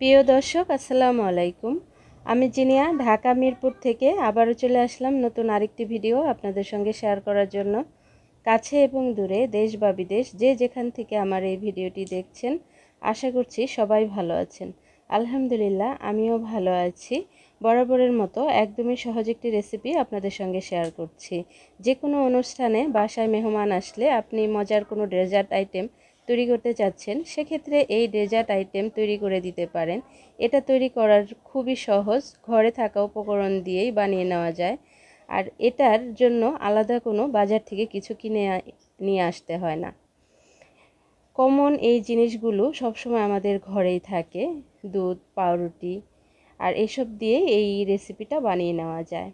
প্রিয় দর্শক, আসসালামু আলাইকুম। আমি জিনিয়া, ঢাকা, মিরপুর থেকে আবারও চলে আসলাম নতুন আরেকটি ভিডিও আপনাদের সঙ্গে শেয়ার করার জন্য। কাছে এবং দূরে, দেশ বা বিদেশ, যে যেখান থেকে আমার এই ভিডিওটি দেখছেন, আশা করছি সবাই ভালো আছেন। আলহামদুলিল্লাহ, আমিও ভালো আছি। বরাবরের মতো একদমই সহজ একটি রেসিপি আপনাদের সঙ্গে শেয়ার করছি। যে কোনো অনুষ্ঠানে বাসায় মেহমান আসলে আপনি মজার কোনো ডেজার্ট আইটেম তৈরি করতে চাচ্ছেন, সেক্ষেত্রে এই ডেজার্ট আইটেম তৈরি করে দিতে পারেন। এটা তৈরি করার খুবই সহজ, ঘরে থাকা উপকরণ দিয়েই বানিয়ে নেওয়া যায়। আর এটার জন্য আলাদা কোনো বাজার থেকে কিছু কিনে নিয়ে আসতে হয় না। কমন এই জিনিসগুলো সবসময় আমাদের ঘরেই থাকে, দুধ, পাউরুটি, আর এসব দিয়ে এই রেসিপিটা বানিয়ে নেওয়া যায়।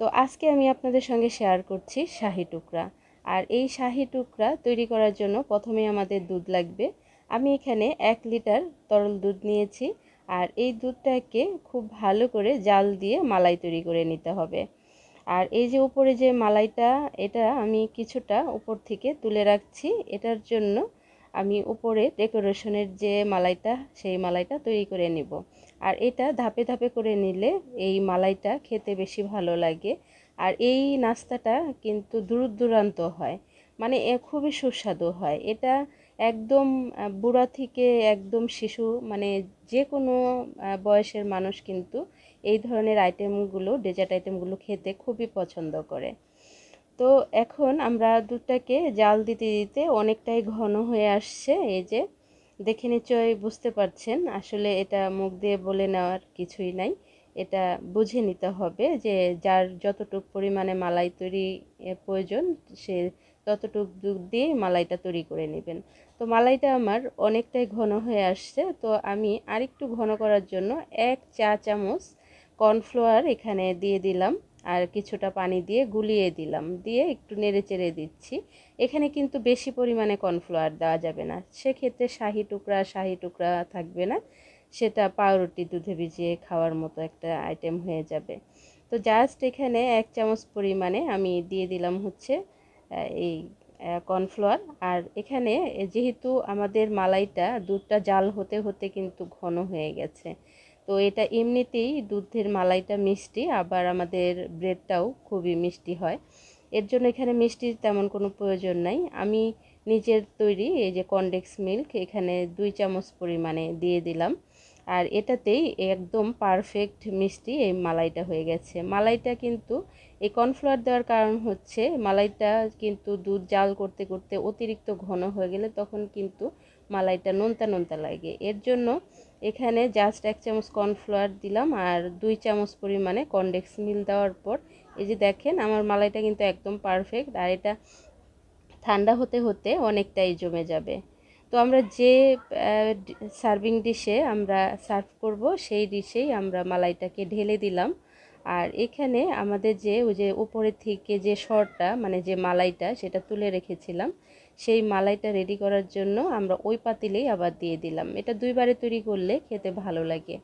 তো আজকে আমি আপনাদের সঙ্গে শেয়ার করছি শাহি টুকরা। আর এই শাহি টুকরা তৈরি করার জন্য প্রথমে আমাদের দুধ লাগবে। আমি এখানে এক লিটার তরল দুধ নিয়েছি আর এই দুধটাকে খুব ভালো করে জাল দিয়ে মালাই তৈরি করে নিতে হবে। আর এই যে উপরে যে মালাইটা, এটা আমি কিছুটা উপর থেকে তুলে রাখছি। এটার জন্য আমি উপরে ডেকোরেশনের যে মালাইটা, সেই মালাইটা তৈরি করে নিব। আর এটা ধাপে ধাপে করে নিলে এই মালাইটা খেতে বেশি ভালো লাগে। আর এই নাস্তাটা কিন্তু দূর দূরান্ত হয় মানে এ খুবই সুস্বাদু হয়। এটা একদম বুড়া থেকে একদম শিশু মানে যে কোনো বয়সের মানুষ কিন্তু এই ধরনের আইটেমগুলো ডেজার্ট আইটেমগুলো খেতে খুবই পছন্দ করে। তো এখন আমরা দুধটাকে জাল দিতে দিতে অনেকটাই ঘন হয়ে আসছে। এই যে, দেখে নিশ্চয়ই বুঝতে পারছেন, আসলে এটা মুখ দিয়ে বলে নেওয়ার কিছুই নাই। এটা বুঝে নিতে হবে যে যার যতটুক পরিমাণে মালাই তৈরি প্রয়োজন, সে ততটুক দুধ দিয়ে মালাইটা তৈরি করে নেবেন। তো মালাইটা আমার অনেকটাই ঘন হয়ে আসছে। তো আমি আরেকটু ঘন করার জন্য এক চা চামচ কর্নফ্লাওয়ার এখানে দিয়ে দিলাম আর কিছুটা পানি দিয়ে গুলিয়ে দিলাম। দিয়ে একটু নেড়ে চেড়ে দিচ্ছি। এখানে কিন্তু বেশি পরিমাণে কর্নফ্লাওয়ার দেওয়া যাবে না। সেক্ষেত্রে শাহি টুকরা শাহি টুকরা থাকবে না। সেটা পাউরুটি দুধে ভিজিয়ে খাওয়ার মতো একটা আইটেম হয়ে যাবে। তো জাস্ট এখানে এক চামচ পরিমাণে আমি দিয়ে দিলাম হচ্ছে এই কর্নফ্লাওয়ার আর এখানে যেহেতু আমাদের মালাইটা দুধটা জাল হতে হতে কিন্তু ঘন হয়ে গেছে, তো এটা এমনিতেই দুধের মালাইটা মিষ্টি, আবার আমাদের ব্রেডটাও খুবই মিষ্টি হয়। এর জন্য এখানে মিষ্টির তেমন কোনো প্রয়োজন নাই। আমি নিজের তৈরি এই যে কনডেক্স মিল্ক এখানে দুই চামচ পরিমাণে দিয়ে দিলাম। আর এটাতেই একদম পারফেক্ট মিষ্টি এই মালাইটা হয়ে গেছে। মালাইটা কিন্তু এই কর্নফ্লাওয়ার দেওয়ার কারণ হচ্ছে মালাইটা কিন্তু দুধ জাল করতে করতে অতিরিক্ত ঘন হয়ে গেলে তখন কিন্তু মালাইটা নোনতা নোনতা লাগে। এর জন্য এখানে জাস্ট এক চামচ কর্নফ্লাওয়ার দিলাম আর দুই চামচ পরিমাণে কনডেক্স মিল দেওয়ার পর এই যে দেখেন আমার মালাইটা কিন্তু একদম পারফেক্ট আর এটা ঠান্ডা হতে হতে অনেকটাই জমে যাবে। আমরা যে সার্ভিং ডিশে আমরা সার্ভ করব, সেই ডিশেই আমরা মালাইটাকে ঢেলে দিলাম। আর এখানে আমাদের যে, ওই যে উপরের থেকে যে শরটা মানে যে মালাইটা, সেটা তুলে রেখেছিলাম। সেই মালাইটা রেডি করার জন্য আমরা ওই পাতিলেই আবার দিয়ে দিলাম। এটা দুইবারে তৈরি করলে খেতে ভালো লাগে।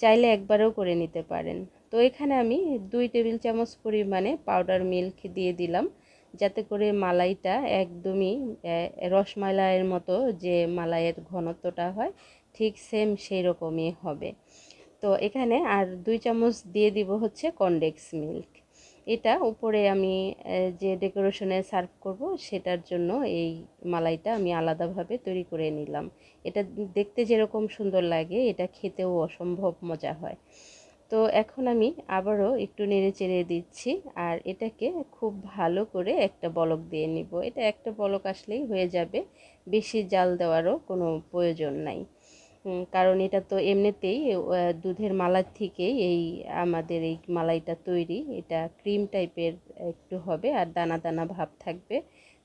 চাইলে একবারেও করে নিতে পারেন। তো এখানে আমি দুই টেবিল চামচ পরিমাণে পাউডার মিল্ক দিয়ে দিলাম। যাতে করে মালাইটা একদমই রসমালাইয়ের মতো যে মালাইয়ের ঘনত্বটা হয়, ঠিক সেম সেই রকমই হবে। তো এখানে আর দুই চামচ দিয়ে দিব হচ্ছে কনডেক্স মিল্ক এটা উপরে আমি যে ডেকোরেশনে সার্ভ করব, সেটার জন্য এই মালাইটা আমি আলাদাভাবে তৈরি করে নিলাম। এটা দেখতে যেরকম সুন্দর লাগে, এটা খেতেও অসম্ভব মজা হয়। তো এখন আমি আবারও একটু নেড়ে চেড়ে দিচ্ছি আর এটাকে খুব ভালো করে একটা বলক দিয়ে নিব। এটা একটা বলক আসলেই হয়ে যাবে, বেশি জাল দেওয়ারও কোনো প্রয়োজন নাই। কারণ এটা তো এমনিতেই দুধের মালার থেকেই এই আমাদের এই মালাইটা তৈরি। এটা ক্রিম টাইপের একটু হবে আর দানা দানা ভাব থাকবে।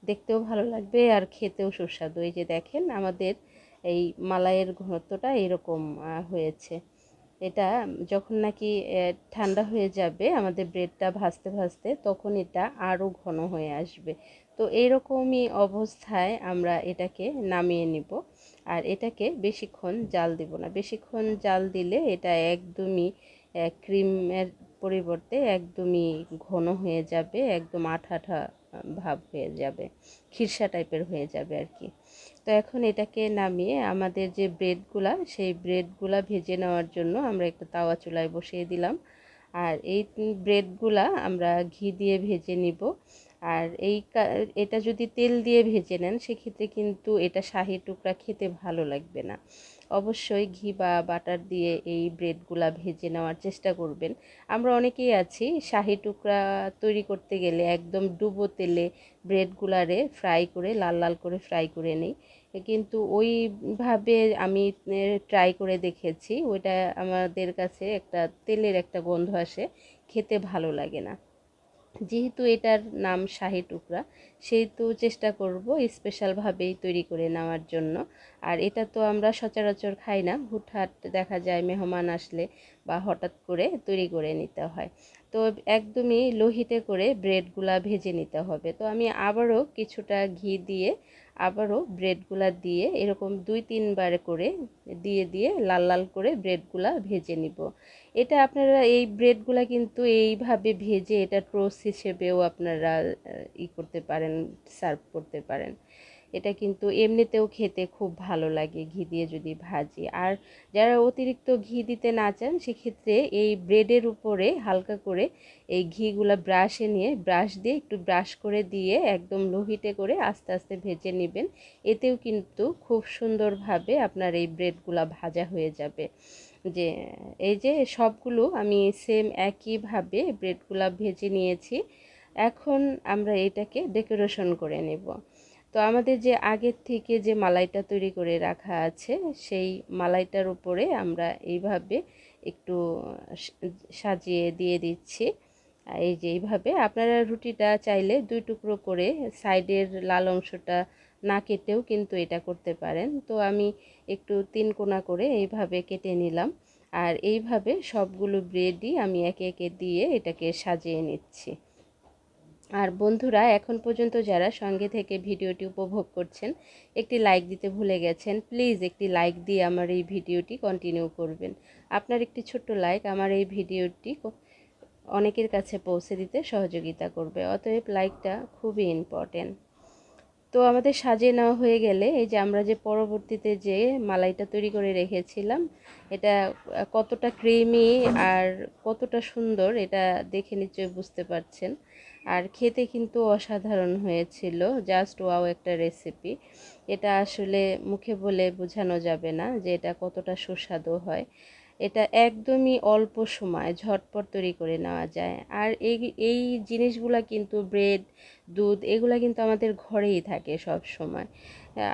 দেখতেও ভালো লাগবে আর খেতেও সুস্বাদু। এই যে দেখেন আমাদের এই মালাইয়ের ঘনত্বটা এরকম হয়েছে। এটা যখন নাকি ঠান্ডা হয়ে যাবে, আমাদের ব্রেডটা ভাজতে ভাজতে, তখন এটা আরও ঘন হয়ে আসবে। তো এইরকমই অবস্থায় আমরা এটাকে নামিয়ে নিব। আর এটাকে বেশিক্ষণ জাল দিব না। বেশিক্ষণ জাল দিলে এটা একদমই ক্রিমের পরিবর্তে একদমই ঘন হয়ে যাবে, একদম আঠা আঠা ভাব হয়ে যাবে, খিরসা টাইপের হয়ে যাবে আর কি। তো এখন এটাকে নামিয়ে আমাদের যে ব্রেডগুলা, সেই ব্রেডগুলা ভেজে নেওয়ার জন্য আমরা একটা তাওয়া চুলায় বসিয়ে দিলাম। আর এই ব্রেডগুলা আমরা ঘি দিয়ে ভেজে নিব। আর এই এটা যদি তেল দিয়ে ভেজে নেন, সেক্ষেত্রে কিন্তু এটা শাহি টুকরা খেতে ভালো লাগবে না। অবশ্যই ঘি বা বাটার দিয়ে এই ব্রেডগুলা ভেজে নেওয়ার চেষ্টা করবেন। আমরা অনেকেই আছি শাহি টুকরা তৈরি করতে গেলে একদম ডুবো তেলে ব্রেডগুলারে ফ্রাই করে, লাল লাল করে ফ্রাই করে নিই। কিন্তু ওইভাবে আমি ট্রাই করে দেখেছি। ওইটা আমাদের কাছে একটা তেলের একটা গন্ধ আসে, খেতে ভালো লাগে না। যেহেতু এটার নাম শাহি টুকরা, সেহেতু চেষ্টা করব স্পেশালভাবেই তৈরি করে নেওয়ার জন্য। আর এটা তো আমরা সচরাচর খাই না, হুটহাট দেখা যায় মেহমান আসলে বা হঠাৎ করে তৈরি করে নিতে হয়। তো একদমই লোহিতে করে ব্রেডগুলা ভেজে নিতে হবে। তো আমি আবারও কিছুটা ঘি দিয়ে আবারও ব্রেডগুলা দিয়ে এরকম দুই তিনবার করে দিয়ে দিয়ে লাল লাল করে ব্রেডগুলা ভেজে নিব। এটা আপনারা এই ব্রেডগুলা কিন্তু এইভাবে ভেজে এটা টোস্ট হিসেবেও আপনারা ই করতে পারেন, সার্ভ করতে পারেন। এটা কিন্তু এমনিতেও খেতে খুব ভালো লাগে ঘি দিয়ে যদি ভাজি। আর যারা অতিরিক্ত ঘি দিতে না চান, সেক্ষেত্রে এই ব্রেডের উপরে হালকা করে এই ঘিগুলা ব্রাশে নিয়ে, ব্রাশ দিয়ে একটু ব্রাশ করে দিয়ে একদম লোহিটে করে আস্তে আস্তে ভেজে নেবেন। এতেও কিন্তু খুব সুন্দরভাবে আপনার এই ব্রেডগুলা ভাজা হয়ে যাবে। যে এই যে সবগুলো আমি সেম একইভাবে ব্রেডগুলা ভেজে নিয়েছি। এখন আমরা এটাকে ডেকোরেশন করে নেব। তো আমাদের যে আগের থেকে যে মালাইটা তৈরি করে রাখা আছে, সেই মালাইটার উপরে আমরা এইভাবে একটু সাজিয়ে দিয়ে দিচ্ছি। এই যে এইভাবে আপনারা রুটিটা চাইলে দুই টুকরো করে সাইডের লাল অংশটা না কেটেও কিন্তু এটা করতে পারেন। তো আমি একটু তিন কোনা করে এইভাবে কেটে নিলাম। আর এইভাবে সবগুলো ব্রেডই আমি একে একে দিয়ে এটাকে সাজিয়ে নিচ্ছি। আর বন্ধুরা, এখন পর্যন্ত যারা সঙ্গে থেকে ভিডিওটি উপভোগ করছেন, একটি লাইক দিতে ভুলে গেছেন প্লিজ একটি লাইক দিয়ে আমার এই ভিডিওটি কন্টিনিউ করবেন। আপনার একটি ছোট্ট লাইক আমার এই ভিডিওটি অনেকের কাছে পৌঁছে দিতে সহযোগিতা করবে, অতএব লাইকটা খুবই ইম্পর্টেন্ট তো আমাদের সাজিয়ে নেওয়া হয়ে গেলে, এই যে আমরা যে পরবর্তীতে যে মালাইটা তৈরি করে রেখেছিলাম, এটা কতটা ক্রিমি আর কতটা সুন্দর, এটা দেখে নিশ্চয়ই বুঝতে পারছেন। আর খেতে কিন্তু অসাধারণ হয়েছিল। জাস্ট ওয়াও একটা রেসিপি। এটা আসলে মুখে বলে বোঝানো যাবে না যে এটা কতটা সুস্বাদু হয়। এটা একদমই অল্প সময় ঝটপট তৈরি করে নেওয়া যায়। আর এই এই জিনিসগুলো কিন্তু ব্রেড, দুধ এগুলো কিন্তু আমাদের ঘরেই থাকে সব সময়।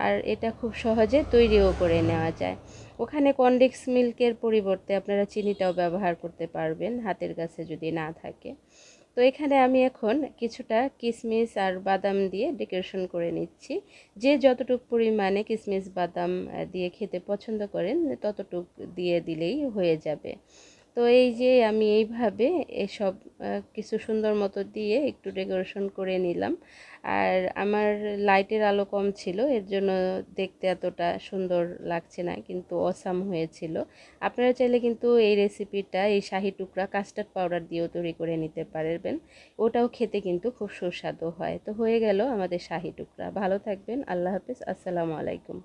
আর এটা খুব সহজে তৈরিও করে নেওয়া যায়। ওখানে কনডেক্স মিল্কের পরিবর্তে আপনারা চিনিটাও ব্যবহার করতে পারবেন হাতের কাছে যদি না থাকে। তো এখানে আমি এখন কিছুটা কিশমিশ আর বাদাম দিয়ে ডেকোরেশন করে নিচ্ছি। যে যতটুক পরিমাণে কিশমিশ বাদাম দিয়ে খেতে পছন্দ করেন, ততটুক দিয়ে দিলেই হয়ে যাবে। তো এই যে আমি এইভাবে এসব কিছু সুন্দর মতো দিয়ে একটু ডেকোরেশন করে নিলাম। আর আমার লাইটের আলো কম ছিল, এর জন্য দেখতে এতটা সুন্দর লাগছে না, কিন্তু অসাম হয়েছিল। আপনারা চাইলে কিন্তু এই রেসিপিটা, এই শাহি টুকরা কাস্টার্ড পাউডার দিয়েও তৈরি করে নিতে পারবেন। ওটাও খেতে কিন্তু খুব সুস্বাদু হয়। তো হয়ে গেল আমাদের শাহি টুকরা। ভালো থাকবেন, আল্লাহ হাফিজ, আসসালামু আলাইকুম।